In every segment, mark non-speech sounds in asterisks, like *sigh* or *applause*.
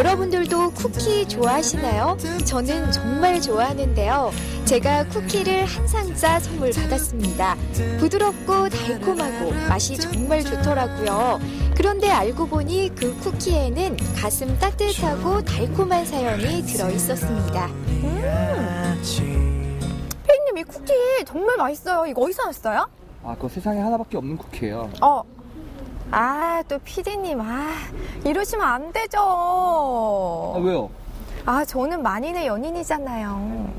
여러분들도 쿠키 좋아하시나요? 저는 정말 좋아하는데요. 제가 쿠키를 한 상자 선물 받았습니다. 부드럽고 달콤하고 맛이 정말 좋더라고요. 그런데 알고 보니 그 쿠키에는 가슴 따뜻하고 달콤한 사연이 들어 있었습니다. 페이님 이 쿠키 정말 맛있어요. 이거 어디서 났어요? 아, 그거 세상에 하나밖에 없는 쿠키예요. 어. 아, 또 피디님, 아, 이러시면 안 되죠. 아, 왜요? 아, 저는 만인의 연인이잖아요.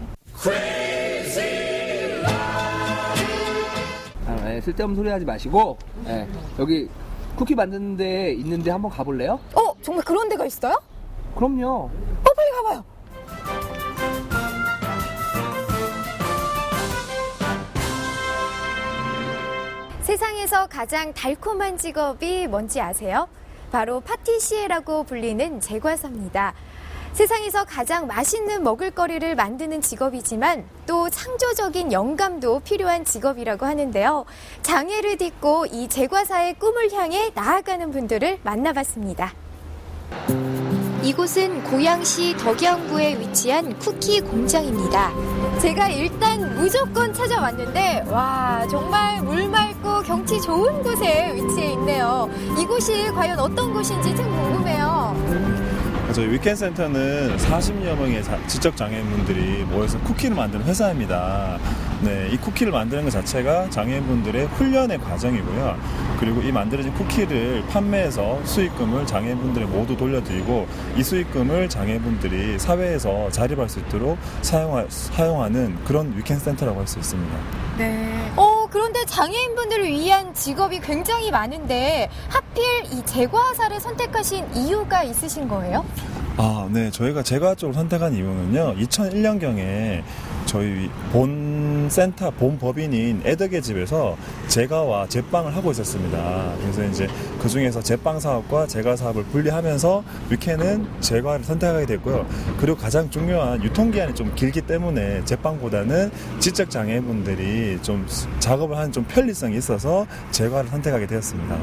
아, 네, 쓸데없는 소리 하지 마시고, 네, 여기 쿠키 만드는 데 있는데 한번 가볼래요? 어, 정말 그런 데가 있어요? 그럼요. 어, 빨리 가봐요. 세상에서 가장 달콤한 직업이 뭔지 아세요? 바로 파티시에라고 불리는 제과사입니다. 세상에서 가장 맛있는 먹을거리를 만드는 직업이지만 또 창조적인 영감도 필요한 직업이라고 하는데요. 장애를 딛고 이 제과사의 꿈을 향해 나아가는 분들을 만나봤습니다. 이곳은 고양시 덕양구에 위치한 쿠키 공장입니다. 제가 일단 무조건 찾아왔는데, 와, 정말 물 맑고 경치 좋은 곳에 위치해 있네요. 이곳이 과연 어떤 곳인지 참 궁금해요. 저희 위켄 센터는 40여 명의 자- 지적 장애인분들이 모여서 쿠키를 만드는 회사입니다. 네, 이 쿠키를 만드는 것 자체가 장애인분들의 훈련의 과정이고요. 그리고 이 만들어진 쿠키를 판매해서 수익금을 장애인분들에 모두 돌려드리고 이 수익금을 장애인분들이 사회에서 자립할 수 있도록 사용하, 사용하는 그런 위켄 센터라고 할 수 있습니다. 네. 어, 그런데 장애인분들을 위한 직업이 굉장히 많은데, 하필 이 제과사를 선택하신 이유가 있으신 거예요? 아, 네. 저희가 제가 쪽을 선택한 이유는요. 2001년경에 저희 본 센터, 본 법인인 애덕의 집에서 제과와 제빵을 하고 있었습니다. 그래서 이제 그 중에서 제빵 사업과 제과 사업을 분리하면서 위켄은 제과를 선택하게 됐고요. 그리고 가장 중요한 유통기한이 좀 길기 때문에 제빵보다는 지적 장애인분들이 좀 작업을 하는 좀 편리성이 있어서 제과를 선택하게 되었습니다.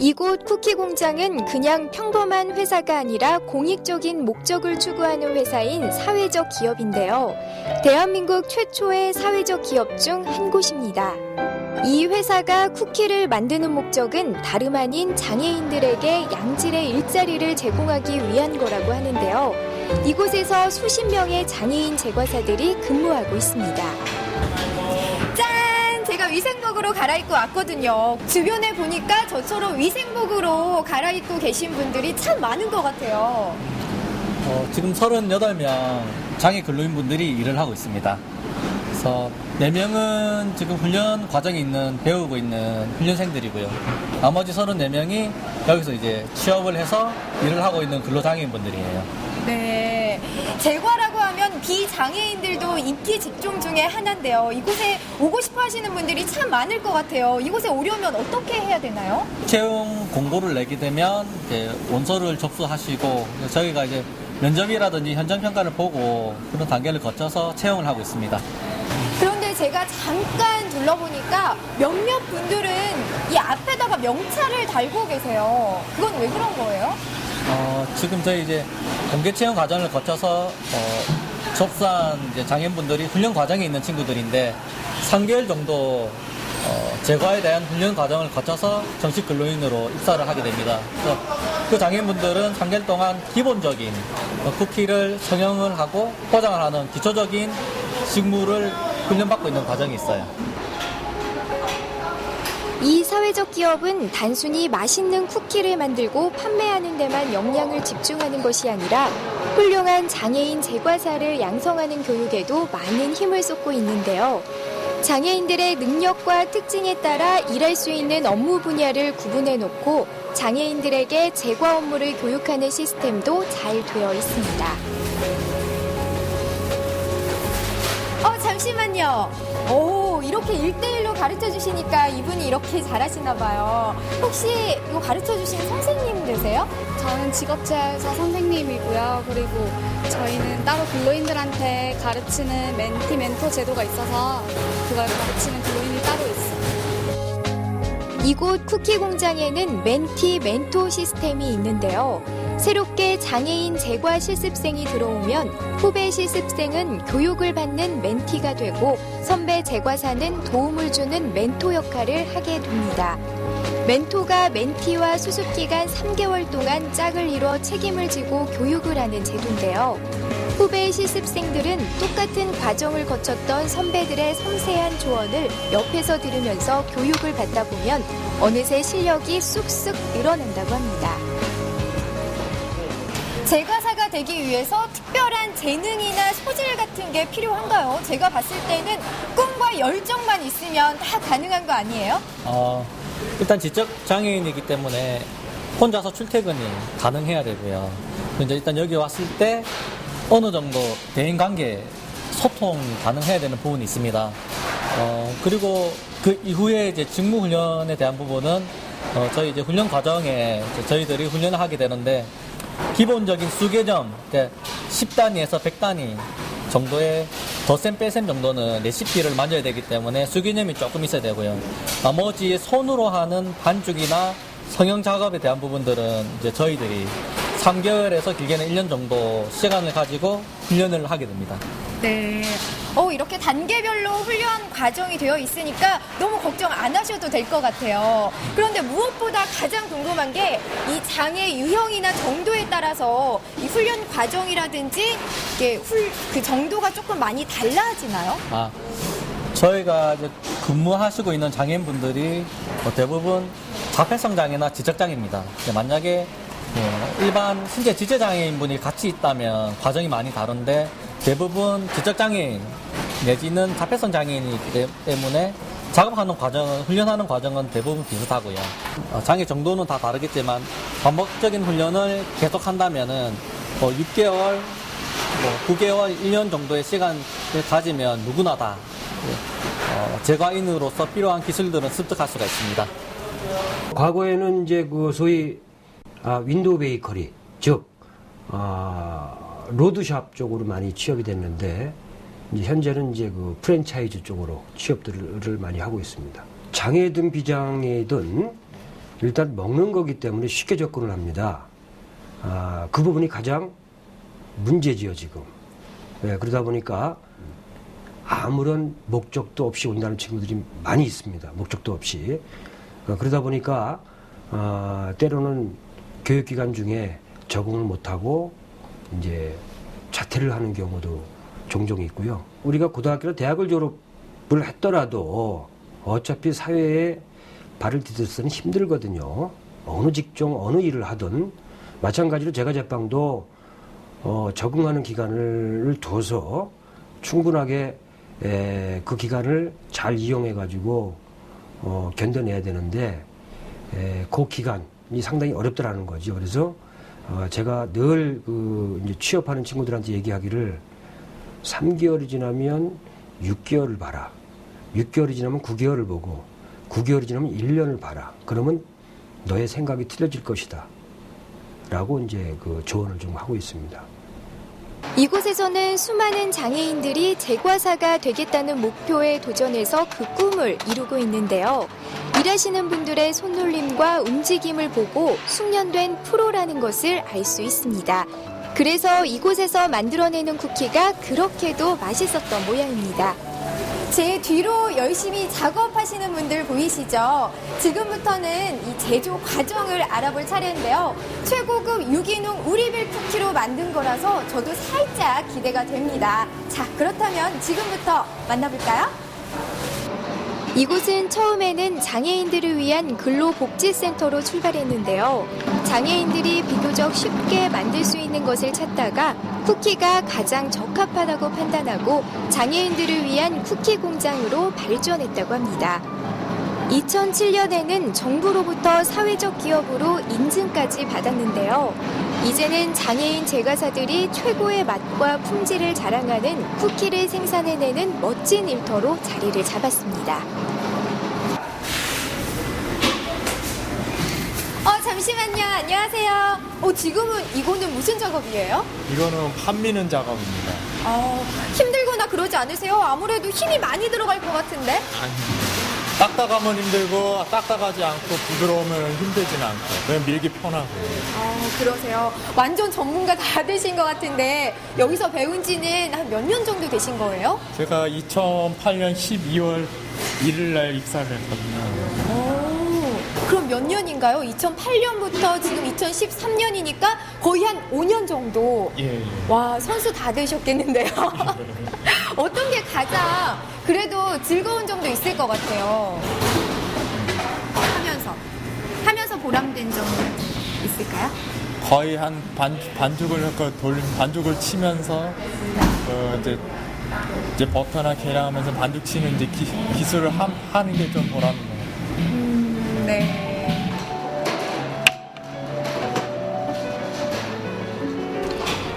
이곳 쿠키 공장은 그냥 평범한 회사가 아니라 공익적인 목적을 추구하는 회사인 사회적 기업인데요. 대한민국 최초의 사회적 기업 중 한 곳입니다. 이 회사가 쿠키를 만드는 목적은 다름 아닌 장애인들에게 양질의 일자리를 제공하기 위한 거라고 하는데요. 이곳에서 수십 명의 장애인 제과사들이 근무하고 있습니다. 짠! 제가 위생복으로 갈아입고 왔거든요. 주변에 보니까 저처럼 위생복으로 갈아입고 계신 분들이 참 많은 것 같아요. 어, 지금 38명 장애 근로인분들이 일을 하고 있습니다. 그래서 4명은 지금 훈련 과정에 있는, 배우고 있는 훈련생들이고요. 나머지 34명이 여기서 이제 취업을 해서 일을 하고 있는 근로장애인분들이에요. 네. 제과라 고 하면 비장애인들도 인기 직종 중에 하나인데요. 이곳에 오고 싶어 하시는 분들이 참 많을 것 같아요. 이곳에 오려면 어떻게 해야 되나요? 채용 공고를 내게 되면 이제 원서를 접수하시고 저희가 이제 면접이라든지 현장 평가를 보고 그런 단계를 거쳐서 채용을 하고 있습니다. 그런데 제가 잠깐 둘러보니까 몇몇 분들은 이 앞에다가 명찰을 달고 계세요. 그건 왜 그런 거예요? 어, 지금 저희 이제 공개 채용 과정을 거쳐서 어, 접수한 장애인분들이 훈련 과정에 있는 친구들인데 3개월 정도 어, 제과에 대한 훈련 과정을 거쳐서 정식 근로인으로 입사를 하게 됩니다. 그래서 그 장애인분들은 3개월 동안 기본적인 어, 쿠키를 성형을 하고 포장을 하는 기초적인 직무를 훈련받고 있는 과정이 있어요. 이 사회적 기업은 단순히 맛있는 쿠키를 만들고 판매하는 데만 역량을 집중하는 것이 아니라 훌륭한 장애인 제과사를 양성하는 교육에도 많은 힘을 쏟고 있는데요. 장애인들의 능력과 특징에 따라 일할 수 있는 업무 분야를 구분해 놓고 장애인들에게 제과 업무를 교육하는 시스템도 잘 되어 있습니다. 어, 잠시만요. 오, 이렇게 1대1로 가르쳐 주시니까 이분이 이렇게 잘하시나 봐요. 혹시 이거 가르쳐 주신 선생님 되세요? 저는 직업체육사 선생님이고요. 그리고 저희는 따로 근로인들한테 가르치는 멘티 멘토 제도가 있어서 그걸 가르치는 근로인이 따로 있어요. 이곳 쿠키 공장에는 멘티 멘토 시스템이 있는데요. 새롭게 장애인 재과 실습생이 들어오면 후배 실습생은 교육을 받는 멘티가 되고 선배 재과사는 도움을 주는 멘토 역할을 하게 됩니다. 멘토가 멘티와 수습 기간 3개월 동안 짝을 이뤄 책임을 지고 교육을 하는 제도인데요. 후배 실습생들은 똑같은 과정을 거쳤던 선배들의 섬세한 조언을 옆에서 들으면서 교육을 받다 보면 어느새 실력이 쑥쑥 늘어난다고 합니다. 제과사가 되기 위해서 특별한 재능이나 소질 같은 게 필요한가요? 제가 봤을 때는 꿈과 열정만 있으면 다 가능한 거 아니에요? 어, 일단 지적 장애인이기 때문에 혼자서 출퇴근이 가능해야 되고요. 이제 일단 여기 왔을 때 어느 정도 대인 관계 소통 가능해야 되는 부분이 있습니다. 어, 그리고 그 이후에 이제 직무 훈련에 대한 부분은 어, 저희 이제 훈련 과정에 저희들이 훈련을 하게 되는데 기본적인 수개점, 그러니까 10단위에서 100단위 정도의 덧셈 빼셈 정도는 레시피를 만져야 되기 때문에 수개념이 조금 있어야 되고요. 나머지 손으로 하는 반죽이나 성형 작업에 대한 부분들은 이제 저희들이 3개월에서 길게는 1년 정도 시간을 가지고 훈련을 하게 됩니다. 네. 어, 이렇게 단계별로 훈련 과정이 되어 있으니까 너무 걱정 안 하셔도 될 것 같아요. 그런데 무엇보다 가장 궁금한 게 이 장애 유형이나 정도에 따라서 이 훈련 과정이라든지 이게 훌, 그 정도가 조금 많이 달라지나요? 아, 저희가 이제 근무하시고 있는 장애인분들이 뭐 대부분 자폐성 장애나 지적 장애입니다. 만약에 뭐 일반 신체 지체 장애인분이 같이 있다면 과정이 많이 다른데 대부분 지적 장애인 내지는 자폐성 장애인이기 때- 때문에 작업하는 과정은 훈련하는 과정은 대부분 비슷하고요. 어, 장애 정도는 다 다르겠지만 반복적인 훈련을 계속한다면은 뭐 6개월 뭐 9개월, 1년 정도의 시간을 가지면 누구나 다 어, 제과인으로서 필요한 기술들은 습득할 수가 있습니다. 과거에는 이제 그 소위 아, 윈도우 베이커리 즉 아, 로드샵 쪽으로 많이 취업이 됐는데 이제 현재는 이제 그 프랜차이즈 쪽으로 취업들을 많이 하고 있습니다. 장애든 비장애든 일단 먹는 거기 때문에 쉽게 접근을 합니다. 아, 그 부분이 가장 문제지요 지금. 예, 그러다 보니까 아무런 목적도 없이 온다는 친구들이 많이 있습니다. 목적도 없이. 어, 그러다 보니까 어, 때로는 교육기관 중에 적응을 못하고 이제 자퇴를 하는 경우도 종종 있고요. 우리가 고등학교나 대학을 졸업을 했더라도 어차피 사회에 발을 디딜 때는 힘들거든요. 어느 직종, 어느 일을 하든 마찬가지로 제가 제빵도 어, 적응하는 기간을 둬서 충분하게 에, 그 기간을 잘 이용해 가지고 어, 견뎌내야 되는데 에, 그 기간이 상당히 어렵더라는 거죠. 그래서 어, 제가 늘 그 이제 취업하는 친구들한테 얘기하기를 3개월이 지나면 6개월을 봐라. 6개월이 지나면 9개월을 보고 9개월이 지나면 1년을 봐라. 그러면 너의 생각이 틀려질 것이다. 라고 이제 그 조언을 좀 하고 있습니다. 이곳에서는 수많은 장애인들이 제과사가 되겠다는 목표에 도전해서 그 꿈을 이루고 있는데요. 일하시는 분들의 손놀림과 움직임을 보고 숙련된 프로라는 것을 알 수 있습니다. 그래서 이곳에서 만들어내는 쿠키가 그렇게도 맛있었던 모양입니다. 제 뒤로 열심히 작업하시는 분들 보이시죠? 지금부터는 이 제조 과정을 알아볼 차례인데요. 최고급 유기농 우리빌 쿠키로 만든 거라서 저도 살짝 기대가 됩니다. 자, 그렇다면 지금부터 만나볼까요? 이곳은 처음에는 장애인들을 위한 근로복지센터로 출발했는데요. 장애인들이 비교적 쉽게 만들 수 있는 것을 찾다가 쿠키가 가장 적합하다고 판단하고 장애인들을 위한 쿠키 공장으로 발전했다고 합니다. 2007년에는 정부로부터 사회적 기업으로 인증까지 받았는데요. 이제는 장애인 제과사들이 최고의 맛과 품질을 자랑하는 쿠키를 생산해내는 멋진 일터로 자리를 잡았습니다. 어, 잠시만요. 안녕하세요. 어, 지금은 이거는 무슨 작업이에요? 이거는 판미는 작업입니다. 어, 힘들거나 그러지 않으세요? 아무래도 힘이 많이 들어갈 것 같은데? 아니, 딱딱하면 힘들고 딱딱하지 않고 부드러우면 힘들진 않고 그냥 밀기 편하고 아, 그러세요. 완전 전문가 다 되신 것 같은데 여기서 배운 지는 한 몇 년 정도 되신 거예요? 제가 2008년 12월 1일 날 입사를 했거든요. 오, 그럼 몇 년인가요? 2008년부터 지금 2013년이니까 거의 한 5년 정도. 예, 예. 와, 선수 다 되셨겠는데요. *laughs* *laughs* 어떤 게 가장 그래도 즐거운 점도 있을 것 같아요. 하면서. 하면서 보람된 점 있을까요? 거의 한 반, 반죽을 그돌 반죽을 치면서 그 이제 이제 버터나 계량하면서 반죽 치는 이제 기, 기술을 함- 하는 게좀것 같아요. 네.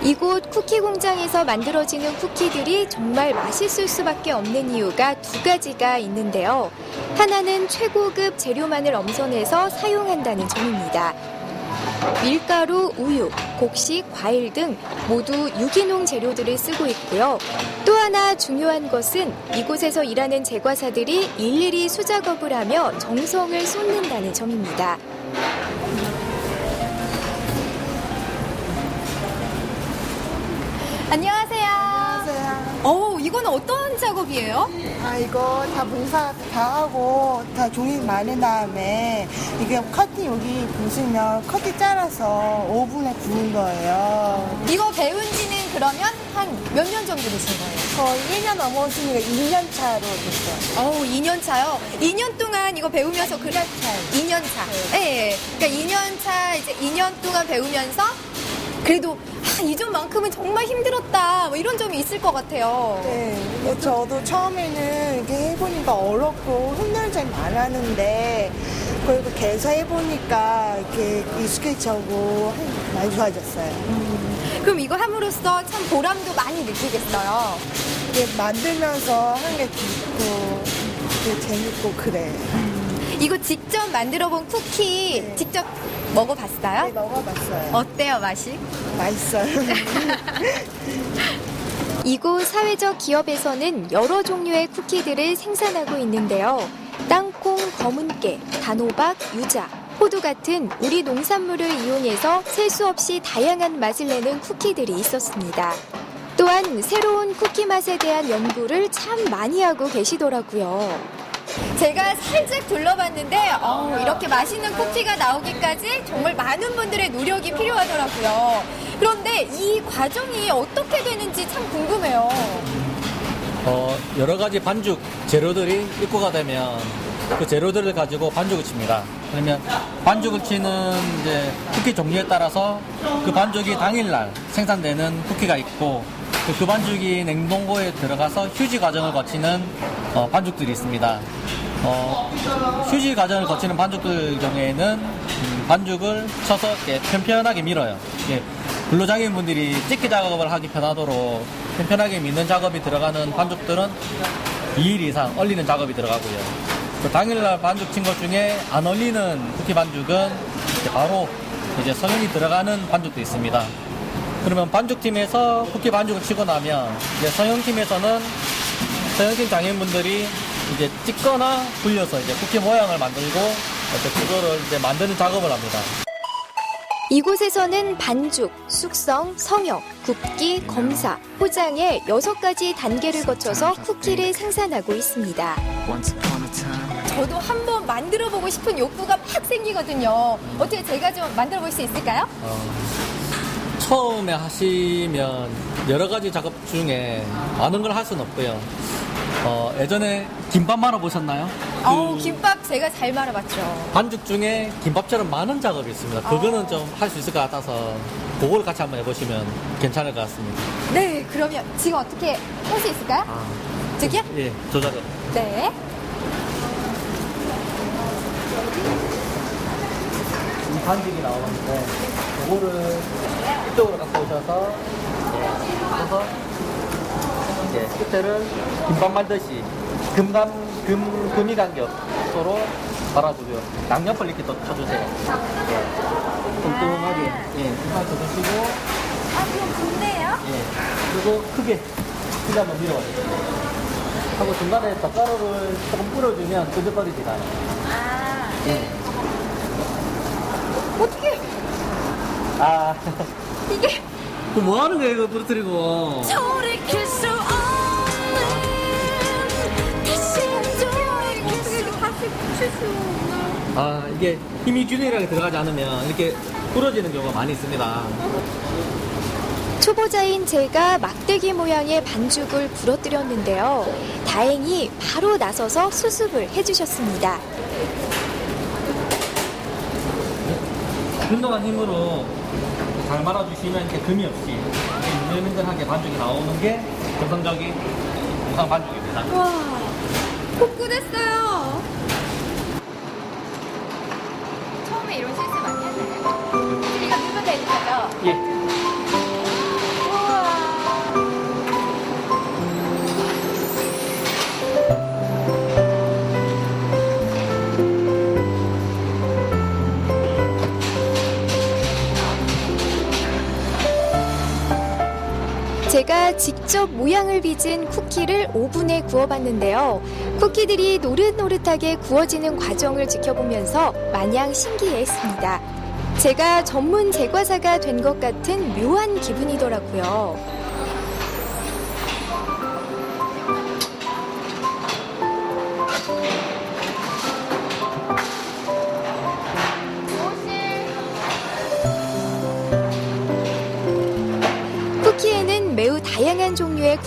이곳 쿠키 공장에서 만들어지는 쿠키들이 정말 맛있을 수밖에 없는 이유가 두 가지가 있는데요. 하나는 최고급 재료만을 엄선해서 사용한다는 점입니다. 밀가루, 우유, 곡식, 과일 등 모두 유기농 재료들을 쓰고 있고요. 또 하나 중요한 것은 이곳에서 일하는 제과사들이 일일이 수작업을 하며 정성을 쏟는다는 점입니다. 안녕하세요. 안녕하세요. 어, 이건 어떤 작업이에요? 아 이거 다 봉사 다 하고 다 종이 마른 다음에 이게 커티 여기 보시면 커티 잘라서 오븐에 구운 거예요. 이거 배운 지는 그러면 한 몇 년 정도 되신 거예요? 거의 1년 넘었으니까 2년 차로 됐어요. 어우, 2년 차요? 2년 동안 이거 배우면서 그 2년 차요. 2년 차. 네. 그러니까 2년 차, 이제 2년 동안 배우면서 그래도 아, 이전만큼은 정말 힘들었다. 뭐 이런 점이 있을 것 같아요. 네. 근데 저도 처음에는 이렇게 해보니까 어렵고 점이 많았는데 그리고 계속 해보니까 이렇게 익숙해지고 많이 좋아졌어요. 그럼 이거 함으로써 참 보람도 많이 느끼겠어요. 이게 만들면서 하는 게 좋고 되게 재밌고 그래요. 이거 직접 만들어 본 쿠키 네. 직접 먹어봤어요? 네, 먹어봤어요. 어때요, 맛이? 맛있어요. *laughs* 이곳 사회적 기업에서는 여러 종류의 쿠키들을 생산하고 있는데요. 땅콩, 검은깨, 단호박, 유자, 호두 같은 우리 농산물을 이용해서 셀 수 없이 다양한 맛을 내는 쿠키들이 있었습니다. 또한 새로운 쿠키 맛에 대한 연구를 참 많이 하고 계시더라고요. 제가 살짝 둘러봤는데 어, 이렇게 맛있는 쿠키가 나오기까지 정말 많은 분들의 노력이 필요하더라고요. 그런데 이 과정이 어떻게 되는지 참 궁금해요. 어, 여러 가지 반죽 재료들이 입고가 되면 그 재료들을 가지고 반죽을 칩니다. 그러면 반죽을 치는 이제 쿠키 종류에 따라서 그 반죽이 당일날 생산되는 쿠키가 있고 그- 그 반죽이 냉동고에 들어가서 휴지 과정을 거치는 어, 반죽들이 있습니다. 어, 휴지 과정을 거치는 반죽들 경우에는 음, 반죽을 쳐서 이렇게 편편하게 밀어요. 예, 근로장애인분들이 찍기 작업을 하기 편하도록 편편하게 미는 작업이 들어가는 반죽들은 2일 이상 얼리는 작업이 들어가고요. 그 당일날 반죽 친 것 중에 안 얼리는 쿠키 반죽은 바로 이제 성형이 들어가는 반죽도 있습니다. 그러면 반죽팀에서 쿠키 반죽을 치고 나면 이제 성형팀에서는 성형팀 장애인분들이 이제 찍거나 불려서 이제 쿠키 모양을 만들고 그거를 이제 만드는 작업을 합니다. 이곳에서는 반죽, 숙성, 성형, 굽기, 검사, 포장의 여섯 가지 단계를 거쳐서 쿠키를 생산하고 있습니다. 저도 한번 만들어 보고 싶은 욕구가 팍 생기거든요. 어떻게 제가 좀 만들어 볼 수 있을까요? 어, 처음에 하시면 여러 가지 작업 중에 많은 걸 할 수는 없고요. 어, 예전에 김밥 말아 보셨나요? 어우, 김밥 제가 잘 말아봤죠. 반죽 중에 김밥처럼 많은 작업이 있습니다. 그거는 좀할 수 있을 것 같아서 그걸 같이 한번 해보시면 괜찮을 것 같습니다. 네, 그러면 지금 어떻게 할 수 있을까요? 아, 저기요? 예, 조작을. 네. 이 반죽이 나오는데 그거를 이쪽으로 갖고 오셔서 예, 써서 이제 끝에를 김밥 말듯이 금감 금 금이 간격으로 말아주고요. 양옆을 이렇게 또 쳐주세요. 예. 뚱뚱하게 예, 이만 더 주시고 아, 그럼 좋네요. 예. 그리고 크게 크게 한번 밀어요. 하고 중간에 젓가락을 조금 뿌려주면 끄적거리지가 않아요. 아. 어떻게 아, 이게 그뭐 하는 거예요, 이거 부러뜨리고. 돌이킬 수 없는 다시 어떻게 이렇게 다시 붙일 수 없나? 아, 이게 힘이 균일하게 들어가지 않으면 이렇게 부러지는 경우가 많이 있습니다. 초보자인 제가 막대기 모양의 반죽을 부러뜨렸는데요. 다행히 바로 나서서 수습을 해주셨습니다. 운동한 힘으로 잘 말아주시면 이렇게 금이 없이 민들민들하게 반죽이 나오는 게 정상적인 우상 반죽입니다. 와, 복구 됐어요. 처음에 이런 실수 많이 하잖아요. 이거 누르다 있는 거죠? 예. 제가 직접 모양을 빚은 쿠키를 오븐에 구워봤는데요. 쿠키들이 노릇노릇하게 구워지는 과정을 지켜보면서 마냥 신기해했습니다. 제가 전문 제과사가 된 것 같은 묘한 기분이더라고요.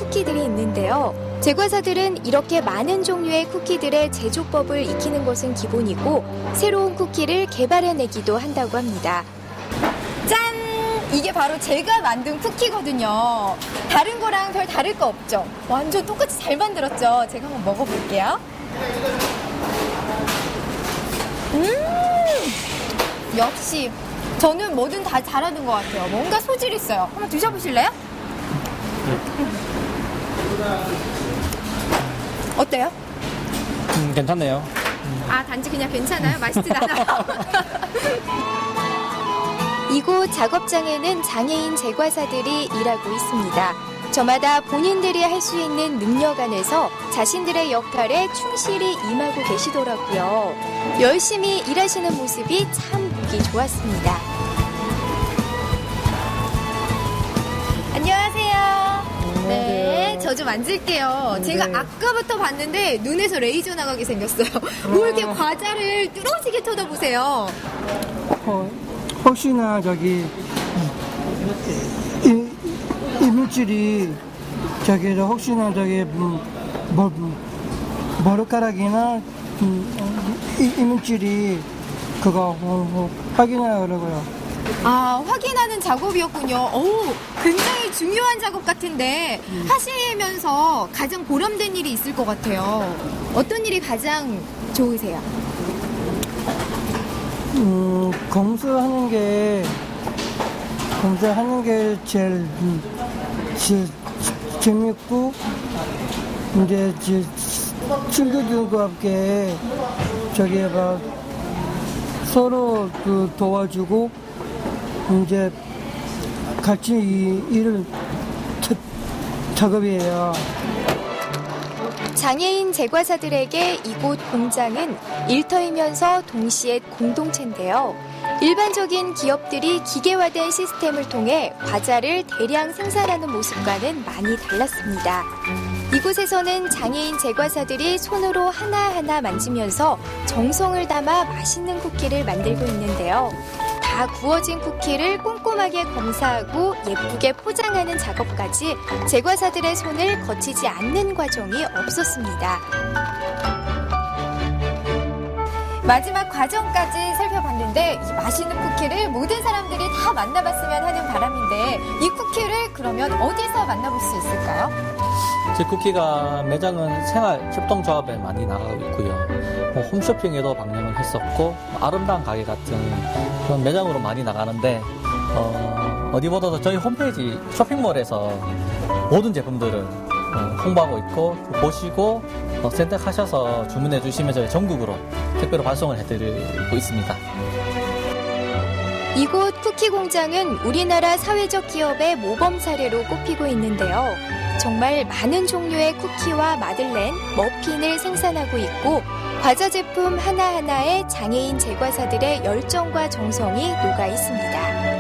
쿠키들이 있는데요. 제과사들은 이렇게 많은 종류의 쿠키들의 제조법을 익히는 것은 기본이고 새로운 쿠키를 개발해내기도 한다고 합니다. 짠! 이게 바로 제가 만든 쿠키거든요. 다른 거랑 별 다를 거 없죠? 완전 똑같이 잘 만들었죠? 제가 한번 먹어볼게요. 음! 역시 저는 뭐든 다 잘하는 것 같아요. 뭔가 소질 있어요. 한번 드셔보실래요? 어때요? 음, 괜찮네요. 아, 단지 그냥 괜찮아요? 맛있진 않아요? *laughs* 이곳 작업장에는 장애인 제과사들이 일하고 있습니다. 저마다 본인들이 할 수 있는 능력 안에서 자신들의 역할에 충실히 임하고 계시더라고요. 열심히 일하시는 모습이 참 보기 좋았습니다. 저 좀 앉을게요. 제가 아까부터 봤는데 눈에서 레이저 나가게 생겼어요. *laughs* 뭐 이렇게 과자를 뚫어지게 쳐다보세요. 어, 혹시나 저기 이, 이물질이 저기 저 혹시나 저기 음, 뭐, 음, 머리카락이나 음, 이, 이물질이 그거 어, 어, 확인하려고요. 아, 확인하는 작업이었군요. 오, 굉장히 중요한 작업 같은데 하시면서 가장 보람된 일이 있을 것 같아요. 어떤 일이 가장 좋으세요? 음, 검수하는 게 검수하는 게 제일 음, 제일 재밌고 이제 제 친구들과 함께 저기 막 서로 그 도와주고 이제 같이 이 일을 자- 작업이에요. 장애인 제과사들에게 이곳 공장은 일터이면서 동시에 공동체인데요. 일반적인 기업들이 기계화된 시스템을 통해 과자를 대량 생산하는 모습과는 많이 달랐습니다. 이곳에서는 장애인 제과사들이 손으로 하나하나 만지면서 정성을 담아 맛있는 쿠키를 만들고 있는데요. 다 구워진 쿠키를 꼼꼼하게 검사하고 예쁘게 포장하는 작업까지 제과사들의 손을 거치지 않는 과정이 없었습니다. 마지막 과정까지 살펴봤는데 이 맛있는 쿠키를 모든 사람들이 다 만나봤으면 하는 바람인데 이 쿠키를 그러면 어디서 만나볼 수 있을까요? 제 쿠키가 매장은 생활 협동조합에 많이 나가고 있고요. 뭐 홈쇼핑에도 방영을 했었고 뭐 아름다운 가게 같은 매장으로 많이 나가는데 어, 어디보다도 저희 홈페이지 쇼핑몰에서 모든 제품들을 어, 홍보하고 있고 보시고 어, 선택하셔서 주문해 주시면 저희 전국으로 택배로 발송을 해드리고 있습니다. 이곳 쿠키 공장은 우리나라 사회적 기업의 모범 사례로 꼽히고 있는데요. 정말 많은 종류의 쿠키와 마들렌, 머핀을 생산하고 있고 과자 제품 하나하나에 장애인 제과사들의 열정과 정성이 녹아 있습니다.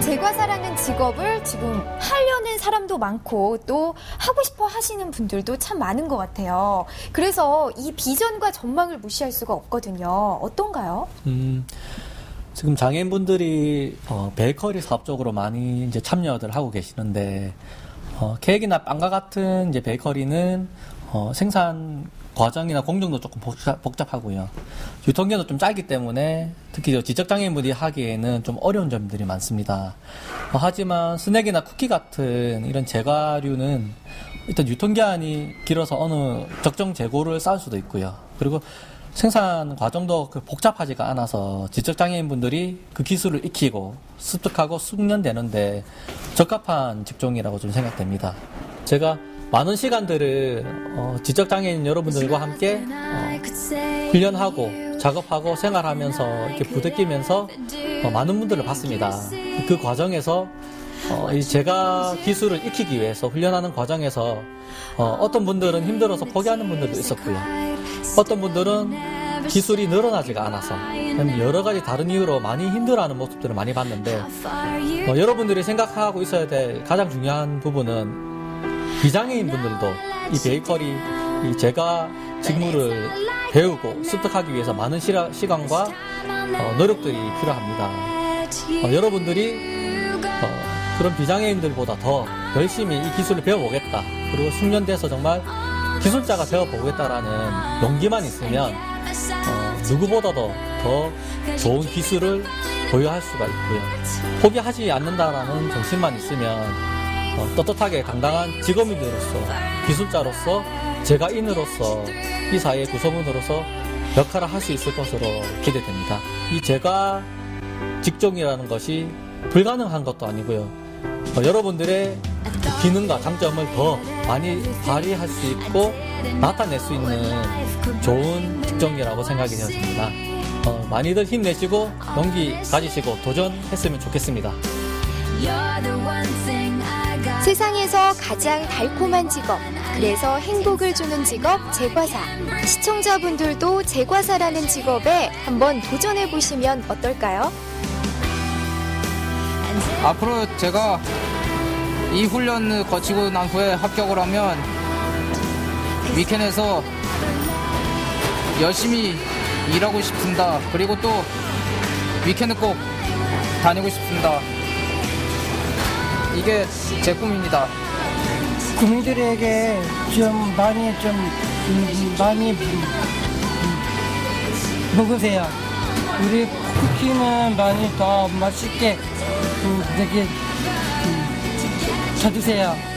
제과사라는 직업을 지금 하려는 사람도 많고 또 하고 싶어 하시는 분들도 참 많은 것 같아요. 그래서 이 비전과 전망을 무시할 수가 없거든요. 어떤가요? 음, 지금 장애인분들이 어, 베이커리 사업 쪽으로 많이 이제 참여들 하고 계시는데 어, 케이크나 빵과 같은 이제 베이커리는 어, 생산 과정이나 공정도 조금 복잡, 복잡 하고요. 유통기한도 좀 짧기 때문에 특히 저 지적장애인분들이 하기에는 좀 어려운 점들이 많습니다. 어, 하지만 스낵이나 쿠키 같은 이런 제과류는 일단 유통기한이 길어서 어느 적정 재고를 쌓을 수도 있고요. 그리고 생산 과정도 그 복잡하지가 않아서 지적장애인분들이 그 기술을 익히고 습득하고 숙련되는데 적합한 직종이라고 좀 생각됩니다. 제가 많은 시간들을 어, 지적장애인 여러분들과 함께 어, 훈련하고 작업하고 생활하면서 이렇게 부대끼면서 어, 많은 분들을 봤습니다. 그 과정에서 어, 이 제가 기술을 익히기 위해서 훈련하는 과정에서 어, 어떤 분들은 힘들어서 포기하는 분들도 있었고요. 어떤 분들은 기술이 늘어나지가 않아서 여러 가지 다른 이유로 많이 힘들어하는 모습들을 많이 봤는데 어, 여러분들이 생각하고 있어야 될 가장 중요한 부분은 비장애인 분들도 이 베이커리 이 제가 직무를 배우고 습득하기 위해서 많은 시라, 시간과 어, 노력들이 필요합니다. 어, 여러분들이 어, 그런 비장애인들보다 더 열심히 이 기술을 배워보겠다. 그리고 숙련돼서 정말 기술자가 되어보겠다라는 용기만 있으면 어, 누구보다도 더 좋은 기술을 보유할 수가 있고요. 포기하지 않는다라는 정신만 있으면 어, 떳떳하게 당당한 직업인으로서 기술자로서 제가 인으로서 이 사회의 구성원으로서 역할을 할 수 있을 것으로 기대됩니다. 이 제가 직종이라는 것이 불가능한 것도 아니고요. 어, 여러분들의 기능과 장점을 더 많이 발휘할 수 있고 나타낼 수 있는 좋은 직종이라고 생각이 되었습니다. 어, 많이들 힘내시고 용기 가지시고 도전했으면 좋겠습니다. 세상에서 가장 달콤한 직업, 그래서 행복을 주는 직업 제과사. 시청자분들도 제과사라는 직업에 한번 도전해 보시면 어떨까요? 앞으로 제가 이 훈련을 거치고 난 후에 합격을 하면 위켄에서 열심히 일하고 싶습니다. 그리고 또 위켄을 꼭 다니고 싶습니다. 이게 제 꿈입니다. 국민들에게 좀 많이 좀 음, 많이 음, 음, 먹으세요. 우리 쿠키는 많이 더 맛있게 음, 되게 음, 쳐주세요.